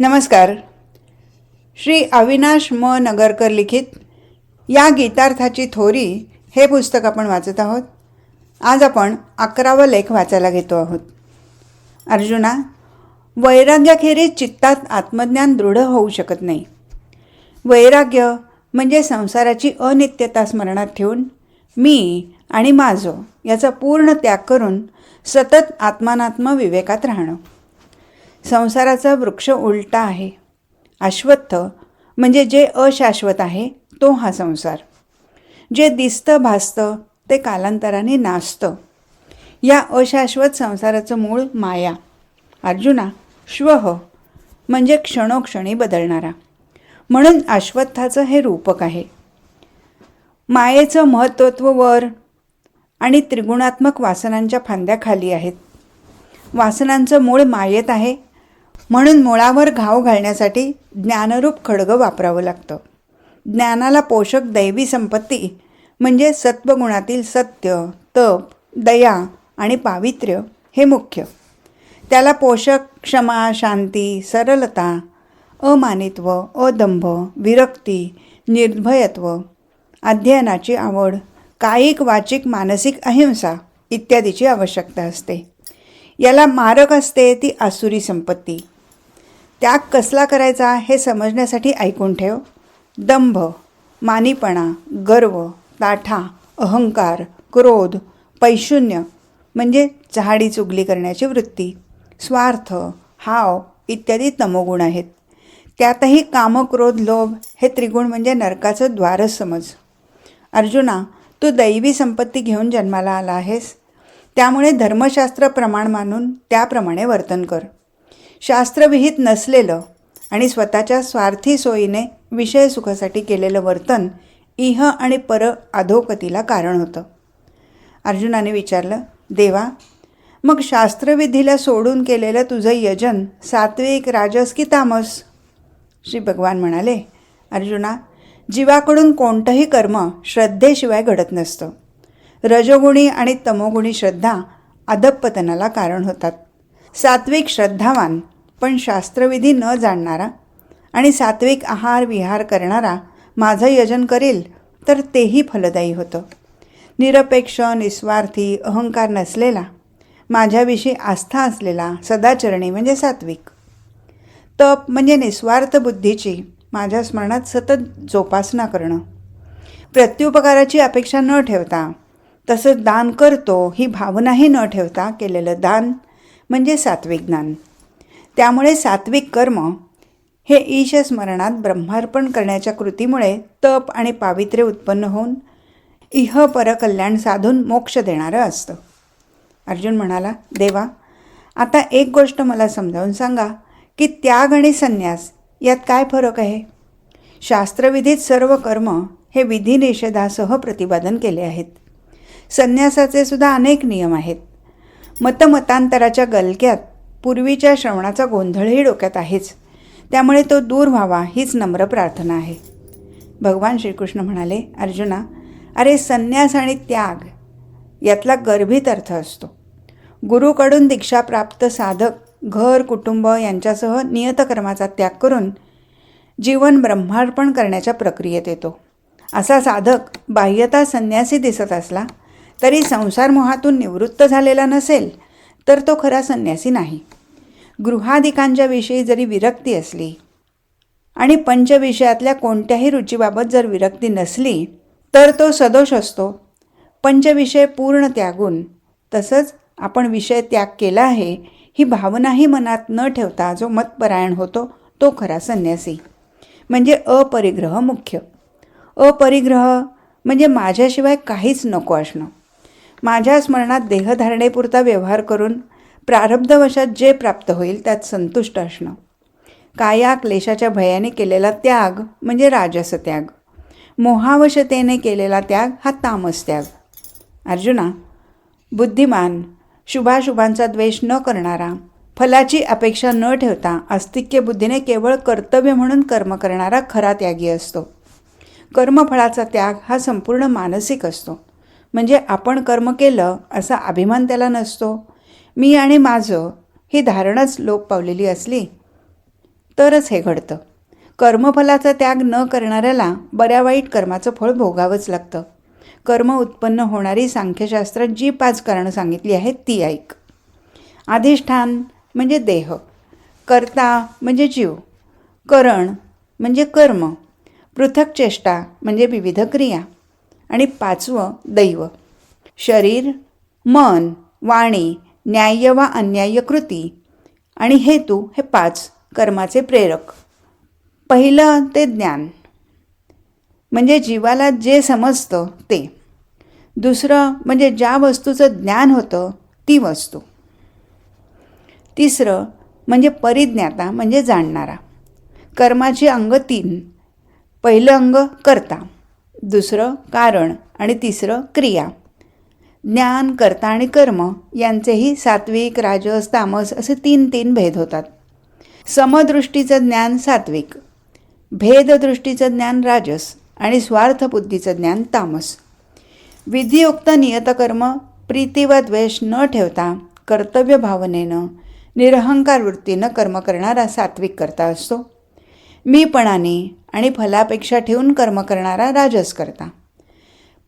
नमस्कार. श्री अविनाश म. नगरकर लिखित या गीतार्थाची थोरी हे पुस्तक आपण वाचत आहोत. आज आपण अकरावा लेख वाचायला घेतो आहोत. अर्जुना वैराग्याखेरीज चित्तात आत्मज्ञान दृढ होऊ शकत नाही. वैराग्य म्हणजे संसाराची अनित्यता स्मरणात ठेवून मी आणि माझं याचा पूर्ण त्याग करून सतत आत्मानात्म विवेकात राहणं. संसाराचा वृक्ष उलटा आहे. अश्वत्थ म्हणजे जे अशाश्वत आहे तो हा संसार. जे दिसतं भासतं ते कालांतराने नाचतं या अशाश्वत संसाराचं मूळ माया. अर्जुना श्वह म्हणजे क्षणोक्षणी बदलणारा. म्हणून अश्वत्थाचं हे रूपक आहे. मायेचं महत्त्व वर आणि त्रिगुणात्मक वासनांच्या फांद्या खाली आहेत. वासनांचं मूळ मायेत आहे म्हणून मुळावर घाव घालण्यासाठी ज्ञानरूप खडगं वापरावं लागतं. ज्ञानाला पोषक दैवी संपत्ती म्हणजे सत्वगुणातील सत्य तप दया आणि पावित्र्य हे मुख्य. त्याला पोषक क्षमा शांती सरलता अमानित्व अदंभ विरक्ती निर्भयत्व अध्ययनाची आवड कायिक वाचिक मानसिक अहिंसा इत्यादीची आवश्यकता असते. याला मारक असते ती आसुरी संपत्ती. त्याग कसला करायचा हे समजण्यासाठी ऐकून ठेव. दंभ मानीपणा गर्व ताठा अहंकार क्रोध पैशून्य म्हणजे चहाडी चुगली करण्याची वृत्ती. स्वार्थ हाव इत्यादी तमोगुण आहेत. त्यातही काम क्रोध लोभ हे त्रिगुण म्हणजे नरकाचं द्वारच समज. अर्जुना तू दैवी संपत्ती घेऊन जन्माला आला आहेस. त्यामुळे धर्मशास्त्र प्रमाण मानून त्याप्रमाणे वर्तन कर. शास्त्रविहित नसलेलं आणि स्वतःच्या स्वार्थी सोयीने विषय सुखासाठी केलेलं वर्तन इह आणि पर अधोगतीला कारण होतं. अर्जुनाने विचारलं देवा मग शास्त्रविधीला सोडून केलेलं तुझं यजन सात्विक राजस की तामस? श्री भगवान म्हणाले अर्जुना जीवाकडून कोणतंही कर्म श्रद्धेशिवाय घडत नसतं. रजोगुणी आणि तमोगुणी श्रद्धा अधपतनाला कारण होतात. सात्विक श्रद्धावान पण शास्त्रविधी न जाणणारा आणि सात्विक आहार विहार करणारा माझं यजन करेल तर तेही फलदायी होतं. निरपेक्ष निस्वार्थी अहंकार नसलेला माझ्याविषयी आस्था असलेला सदाचरणी म्हणजे सात्विक. तप म्हणजे निस्वार्थ बुद्धीची माझ्या स्मरणात सतत जोपासना करणं. प्रत्युपकाराची अपेक्षा न ठेवता तसंच दान करतो ही भावनाही न ठेवता केलेलं दान म्हणजे सात्विक ज्ञान त्यामुळे सात्विक कर्म हे ईशस्मरणात ब्रह्मार्पण करण्याच्या कृतीमुळे तप आणि पावित्र्य उत्पन्न होऊन इह परकल्याण साधून मोक्ष देणारं असतं. अर्जुन म्हणाला देवा आता एक गोष्ट मला समजावून सांगा की त्याग आणि संन्यास यात काय फरक आहे? शास्त्रविधीत सर्व कर्म हे विधिनिषेधासह प्रतिपादन केले आहेत. संन्यासाचे सुद्धा अनेक नियम आहेत. मतमतांतराच्या गलक्यात पूर्वीच्या श्रवणाचा गोंधळही डोक्यात आहेच. त्यामुळे तो दूर व्हावा हीच नम्र प्रार्थना आहे. भगवान श्रीकृष्ण म्हणाले अर्जुना अरे संन्यास आणि त्याग यातला गर्भित अर्थ असतो. गुरुकडून दीक्षाप्राप्त साधक घर कुटुंब यांच्यासह नियतकर्माचा त्याग करून जीवन ब्रह्मार्पण करण्याच्या प्रक्रियेत येतो. असा साधक बाह्यता संन्यासी दिसत असला तरी संसारमोहातून निवृत्त झालेला नसेल तर तो खरा संन्यासी नाही. गृहाधिकांच्या विषयी जरी विरक्ती असली आणि पंचविषयातल्या कोणत्याही रुचीबाबत जर विरक्ती नसली तर तो सदोष असतो. पंचविषय पूर्ण त्यागून तसंच आपण विषय त्याग केला आहे ही भावनाही मनात न ठेवता जो मतपरायण होतो तो खरा संन्यासी. म्हणजे अपरिग्रह मुख्य. अपरिग्रह म्हणजे माझ्याशिवाय काहीच नको असणं. माझ्या स्मरणात देहधारणेपुरता व्यवहार करून प्रारब्धवशात जे प्राप्त होईल त्यात संतुष्ट असणं. काया क्लेशाच्या भयाने केलेला त्याग म्हणजे राजस त्याग. मोहावशतेने केलेला त्याग हा तामस त्याग. अर्जुना बुद्धिमान शुभाशुभांचा द्वेष न करणारा फलाची अपेक्षा न ठेवता अस्तिक्य बुद्धीने केवळ कर्तव्य म्हणून कर्म करणारा खरा त्यागी असतो. कर्मफळाचा त्याग हा संपूर्ण मानसिक असतो. म्हणजे आपण कर्म केलं असा अभिमान त्याला नसतो. मी आणि माझं ही धारणच लोप पावलेली असली तरच हे घडतं. कर्मफलाचा त्याग न करणाऱ्याला बऱ्या वाईट कर्माचं फळ भोगावंच लागतं. कर्म उत्पन्न होणारी सांख्यशास्त्रात जी पाच कारणं सांगितली आहेत ती ऐक. अधिष्ठान म्हणजे देह कर्ता म्हणजे जीव करण म्हणजे कर्म पृथक चेष्टा म्हणजे विविध क्रिया. आणि पाचवं दैव. शरीर मन वाणी न्याय्य वा अन्याय्य कृती. आणि हेतू हे पाच कर्माचे प्रेरक. पहिलं ते ज्ञान. म्हणजे जीवाला जे समजतं ते. दुसरं म्हणजे ज्या वस्तूचं ज्ञान होतं ती वस्तू. तिसरं म्हणजे परिज्ञाता म्हणजे जाणणारा. कर्माची अंग तीन. पहिलं अंग करता. दुसरं कारण आणि तिसरं क्रिया. ज्ञान कर्ता आणि कर्म यांचेही सात्विक राजस तामस असे तीन तीन भेद होतात. समदृष्टीचं ज्ञान सात्विक भेददृष्टीचं ज्ञान राजस आणि स्वार्थबुद्धीचं ज्ञान तामस. विधियुक्त नियतकर्म प्रीती व द्वेष न ठेवता कर्तव्य भावनेनं निरहंकार वृत्तीनं कर्म करणारा सात्विक करता असतो. मीपणाने आणि फलापेक्षा ठेवून कर्म करणारा राजस करता.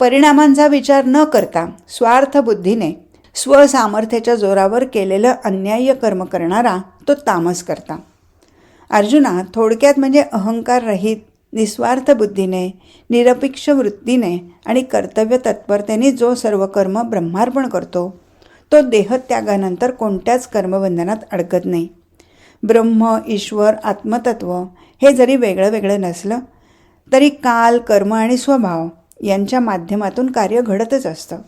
परिणामांचा विचार न करता स्वार्थबुद्धीने स्वसामर्थ्याच्या जोरावर केलेलं अन्याय्य कर्म करणारा तो तामस करता. अर्जुना थोडक्यात म्हणजे अहंकार रहित निस्वार्थ बुद्धीने निरपेक्ष वृत्तीने आणि कर्तव्य तत्परतेने जो सर्व कर्म ब्रह्मार्पण करतो तो देहत्यागानंतर कोणत्याच कर्मबंधनात अडकत नाही. ब्रह्म ईश्वर आत्मतत्व हे जरी वेगळं वेगळं नसलं तरी काल कर्म आणि स्वभाव यांच्या माध्यमातून कार्य घडतच असतं.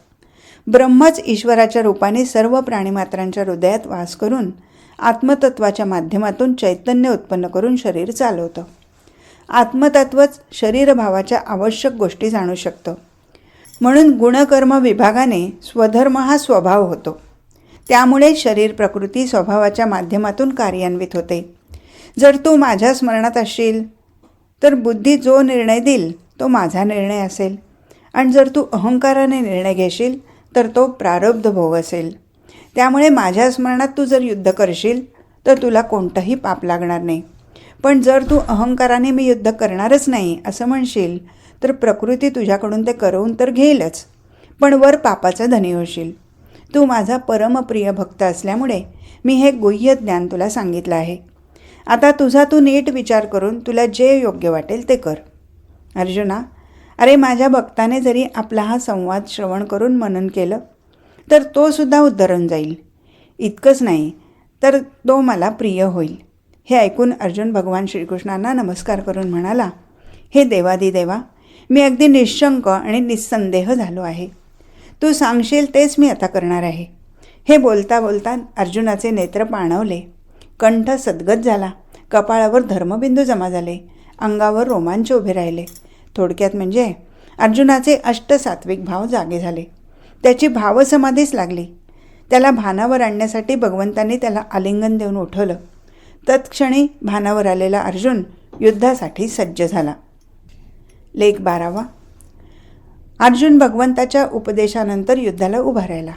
ब्रह्मच ईश्वराच्या रूपाने सर्व प्राणीमात्रांच्या हृदयात वास करून आत्मतत्वाच्या माध्यमातून चैतन्य उत्पन्न करून शरीर चालवतं. आत्मतत्वच शरीरभावाच्या आवश्यक गोष्टी जाणू शकतं. म्हणून गुणकर्म विभागाने स्वधर्म हा स्वभाव होतो. त्यामुळे शरीर प्रकृती स्वभावाच्या माध्यमातून कार्यान्वित होते. जर तू माझ्या स्मरणात असशील तर बुद्धी जो निर्णय देईल तो माझा निर्णय असेल. आणि जर तू अहंकाराने निर्णय घेशील तर तो प्रारब्ध भोग असेल. त्यामुळे माझ्या स्मरणात तू जर युद्ध करशील तर तुला कोणतंही पाप लागणार नाही. पण जर तू अहंकाराने मी युद्ध करणारच नाही असं म्हणशील तर प्रकृती तुझ्याकडून ते करवून तर घेईलच. पण वर पापाचा धनी होशील. तू माझा परमप्रिय भक्त असल्यामुळे मी हे गुह्य ज्ञान तुला सांगितलं आहे. आता तुझा तू नीट विचार करून तुला जे योग्य वाटेल ते कर. अर्जुना अरे माझ्या भक्ताने जरी आपला हा संवाद श्रवण करून मनन केलं तर तो सुद्धा उद्धरण जाईल. इतकंच नाही तर तो मला प्रिय होईल. हे ऐकून अर्जुन भगवान श्रीकृष्णांना नमस्कार करून म्हणाला हे देवादी देवा मी अगदी निशंक आणि निस्संदेह झालो आहे. तू सांगशील तेच मी आता करणार आहे. हे बोलता बोलता अर्जुनाचे नेत्र पाणवले. कंठ सद्गत झाला. कपाळावर धर्मबिंदू जमा झाले. अंगावर रोमांच उभे राहिले. थोडक्यात म्हणजे अर्जुनाचे अष्टसात्विक भाव जागे झाले. त्याची भावसमाधीच लागली. त्याला भानावर आणण्यासाठी भगवंतांनी त्याला आलिंगन देऊन उठवलं. तत्क्षणी भानावर आलेला अर्जुन युद्धासाठी सज्ज झाला. लेख बारावा. अर्जुन भगवंताच्या उपदेशानंतर युद्धाला उभा राहिला.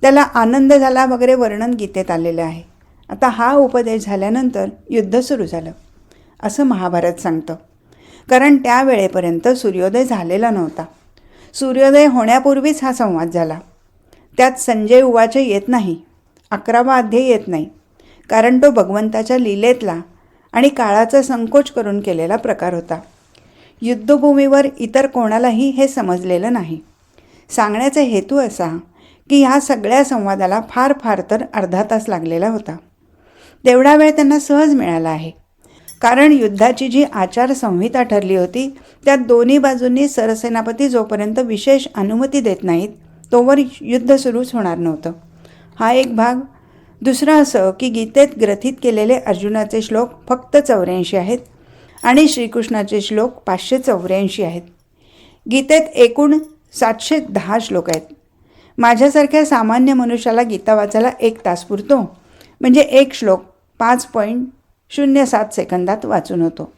त्याला आनंद झाला वगैरे वर्णन गीतेत आलेलं आहे. आता हा उपदेश झाल्यानंतर युद्ध सुरू झालं. असं महाभारत सांगतं. कारण त्यावेळेपर्यंत सूर्योदय झालेला नव्हता. सूर्योदय होण्यापूर्वीच हा संवाद झाला. त्यात संजय उवाचे येत नाही. अकरावा अध्याय येत नाही. कारण तो भगवंताच्या लीलेतला आणि काळाचा संकोच करून केलेला प्रकार होता. युद्धभूमीवर इतर कोणालाही हे समजलेलं नाही. सांगण्याचा हेतू असा की ह्या सगळ्या संवादाला फार फार तर अर्धा तास लागलेला होता. तेवढा वेळ त्यांना सहज मिळाला आहे. कारण युद्धाची जी आचारसंहिता ठरली होती त्यात दोन्ही बाजूंनी सरसेनापती जोपर्यंत विशेष अनुमती देत नाहीत तोवर युद्ध सुरूच होणार नव्हतं. हा एक भाग. दुसरं असं की गीतेत ग्रथित केलेले अर्जुनाचे श्लोक फक्त चौऱ्याऐंशी आहेत. आणि श्रीकृष्णाचे श्लोक पाचशे चौऱ्याऐंशी आहेत. गीतेत एकूण सातशे दहा श्लोक आहेत. माझ्यासारख्या सामान्य मनुष्याला गीता वाचायला एक तास पुरतो. म्हणजे एक श्लोक पाच पॉईंट शून्य सात सेकंदात वाचून होतो.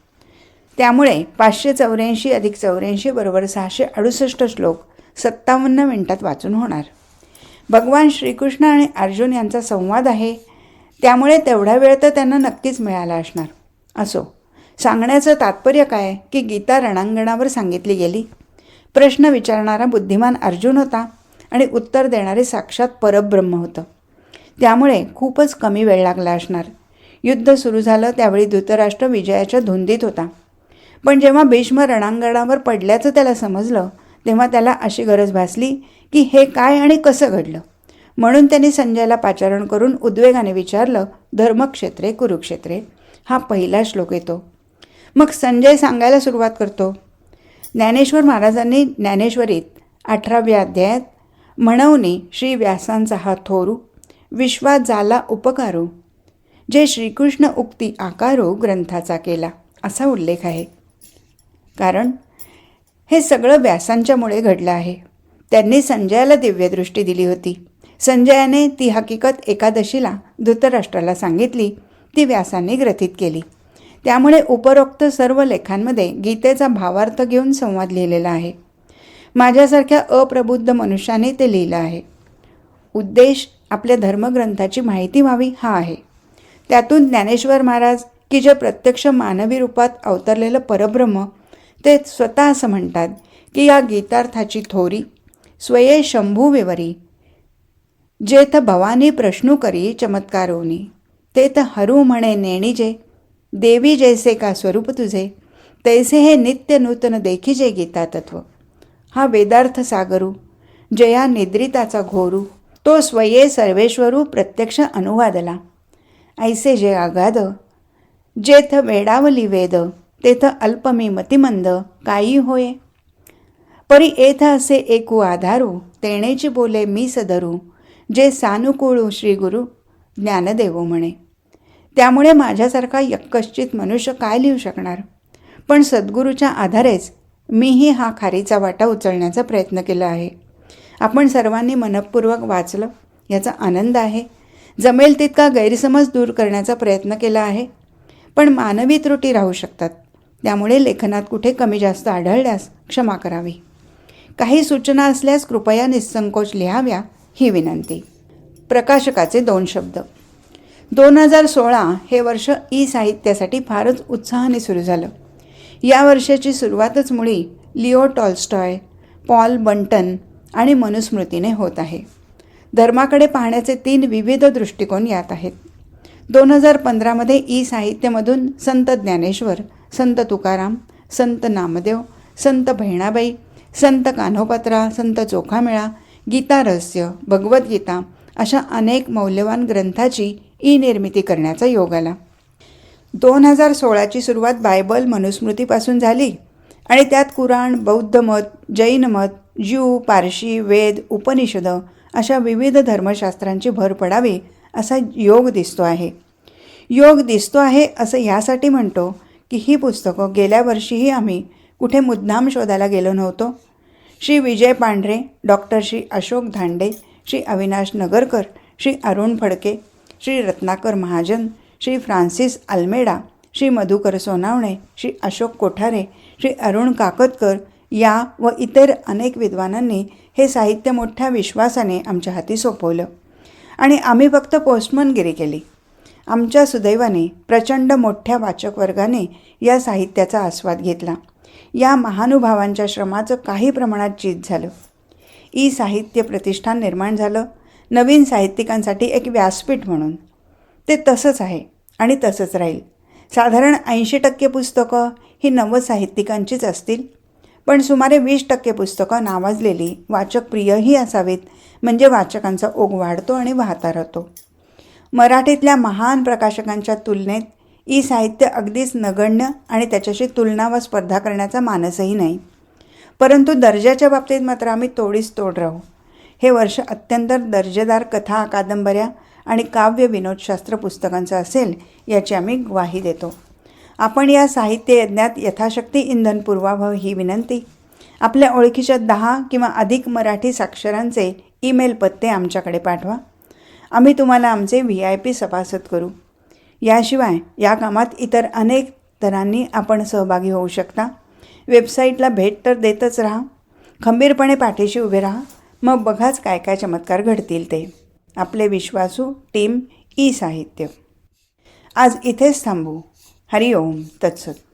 त्यामुळे पाचशे चौऱ्याऐंशी अधिक चौऱ्याऐंशी बरोबर सहाशे अडुसष्ट श्लोक सत्तावन्न मिनिटात वाचून होणार. भगवान श्रीकृष्ण आणि अर्जुन यांचा संवाद आहे. त्यामुळे तेवढा वेळ तर त्यांना नक्कीच मिळाला असणार. असो. सांगण्याचं तात्पर्य काय? की गीता रणांगणावर सांगितली गेली. प्रश्न विचारणारा बुद्धिमान अर्जुन होता आणि उत्तर देणारे साक्षात परब्रह्म होतं. त्यामुळे खूपच कमी वेळ लागला असणार. युद्ध सुरू झालं त्यावेळी धृतराष्ट्र विजयाच्या धुंदीत होता. पण जेव्हा भीष्म रणांगणावर पडल्याचं त्याला समजलं तेव्हा त्याला अशी गरज भासली की हे काय आणि कसं घडलं? म्हणून त्यांनी संजयला पाचारण करून उद्वेगाने विचारलं धर्मक्षेत्रे कुरुक्षेत्रे हा पहिला श्लोक येतो. मग संजय सांगायला सुरुवात करतो. ज्ञानेश्वर महाराजांनी ज्ञानेश्वरीत अठराव्या अध्यायात म्हणवणे श्री व्यासांचा हा थोरू विश्वात झाला उपकारू जे श्रीकृष्ण उक्ती आकारो ग्रंथाचा केला असा उल्लेख आहे. कारण हे सगळं व्यासांच्यामुळे घडलं आहे. त्यांनी संजयाला दिव्यदृष्टी दिली होती. संजयाने ती हकीकत एकादशीला धृतराष्ट्राला सांगितली ती व्यासांनी ग्रथित केली. त्यामुळे उपरोक्त सर्व लेखांमध्ये गीतेचा भावार्थ घेऊन संवाद लिहिलेला आहे. माझ्यासारख्या अप्रबुद्ध मनुष्याने ते लिहिलं आहे. उद्देश आपल्या धर्मग्रंथाची माहिती व्हावी हा आहे. त्यातून ज्ञानेश्वर महाराज की जे प्रत्यक्ष मानवी रूपात अवतरलेलं परब्रह्म ते स्वतः असं म्हणतात की या गीतार्थाची थोरी स्वये शंभू विवरी जेथ भवानी प्रश्नू करी चमत्कारोनी तेथ हरू म्हणे नेणीजे देवी जैसे का स्वरूप तुझे तैसे हे नित्य नूतन देखीजे गीता तत्व. हा वेदार्थ सागरू जया निद्रिताचा घोरू तो स्वये सर्वेश्वरू प्रत्यक्ष अनुवादला. ऐसे जे आगाध जेथ वेडावली वेद तेथ अल्पमी मतिमंद काही होय. परी एथ असे एकू आधारू तेणेची बोले मी सदरू जे सानुकूळू श्री गुरु ज्ञानदेवो म्हणे. त्यामुळे माझ्यासारखा यक्कश्चित मनुष्य काय लिहू शकणार? पण सद्गुरूच्या आधारेच मीही हा खारीचा वाटा उचलण्याचा प्रयत्न केला आहे. आपण सर्वांनी मनपूर्वक वाचलं याचा आनंद आहे. जमेल तितका गैरसमज दूर करण्याचा प्रयत्न केला आहे. पण मानवी त्रुटी राहू शकतात. त्यामुळे लेखनात कुठे कमी जास्त आढळल्यास क्षमा करावी. काही सूचना असल्यास कृपया निसंकोच लिहाव्या ही विनंती. प्रकाशकाचे दोन शब्द. दोन हजार सोळा हे वर्ष ई साहित्यासाठी फारच उत्साहाने सुरू झालं. या वर्षाची सुरुवातच मुळी लिओ टॉल्स्टॉय पॉल बंटन आणि मनुस्मृतीने होत आहे. धर्माकडे पाहण्याचे तीन विविध दृष्टिकोन यात आहेत. दोन हजार पंधरामध्ये ई साहित्यामधून संत ज्ञानेश्वर संत तुकाराम संत नामदेव संत बहिणाबाई संत कान्होपत्रा संत चोखामेळा गीता रहस्य भगवद्गीता अशा अनेक मौल्यवान ग्रंथाची ई निर्मिती करण्याचा योग आला. दोन हजार सोळाची सुरुवात बायबल मनुस्मृतीपासून झाली आणि त्यात कुराण बौद्ध मत जैन मत ज्यू पारशी वेद उपनिषद अशा विविध धर्मशास्त्रांची भर पडावी असा योग दिसतो आहे. योग दिसतो आहे असं यासाठी म्हणतो की ही पुस्तकं गेल्या वर्षीही आम्ही कुठे मुद्दाम शोधायला गेलो नव्हतो. Shri Vijay Pandhare doctor Shri Ashok Dhande Shri Avinash Nagarkar Shri Arun Phadke Shri Ratnakar Mahajan Shri Francis Almeida Shri Madhukar Sonawane Shri Ashok Kothare Shri Arun Kakatkar या व इतर अनेक विद्वानांनी हे साहित्य मोठ्या विश्वासाने आमच्या हाती सोपवलं. आणि आम्ही फक्त पोस्टमनगिरी केली. आमच्या सुदैवाने प्रचंड मोठ्या वाचक वर्गाने या साहित्याचा आस्वाद घेतला. या महानुभावांच्या श्रमाचं काही प्रमाणात चीज झालं. ई साहित्य प्रतिष्ठान निर्माण झालं. नवीन साहित्यिकांसाठी एक व्यासपीठ म्हणून. ते तसंच आहे आणि तसंच राहील. साधारण ऐंशी टक्के पुस्तकं ही नवसाहित्यिकांचीच असतील. पण सुमारे वीस टक्के पुस्तकं नावाजलेली वाचकप्रियही असावीत म्हणजे वाचकांचा ओघ वाढतो आणि वाहता राहतो. मराठीतल्या महान प्रकाशकांच्या तुलनेत ई साहित्य अगदीच नगण्य आणि त्याच्याशी तुलना व स्पर्धा करण्याचा मानसही नाही. परंतु दर्जाच्या बाबतीत मात्र आम्ही तोडीस तोड राहू. हे वर्ष अत्यंत दर्जेदार कथा कादंबऱ्या आणि काव्य विनोदशास्त्र पुस्तकांचं असेल याची आम्ही ग्वाही देतो. आपण या साहित्य यज्ञात यथाशक्ती इंधन पुरवावं ही विनंती. आपल्या ओळखीच्या दहा किंवा अधिक मराठी साक्षरांचे ईमेल पत्ते आमच्याकडे पाठवा. आम्ही तुम्हाला आमचे व्ही आय पी सभासद करू. याशिवाय या कामात इतर अनेक तरांनी आपण सहभागी होऊ शकता. वेबसाईटला भेट तर देतच राहा. खंबीरपणे पाठीशी उभे राहा. मग बघाच काय काय चमत्कार घडतील ते. आपले विश्वासू टीम ई साहित्य. आज इथेच थांबू. हरिओम तत्सत.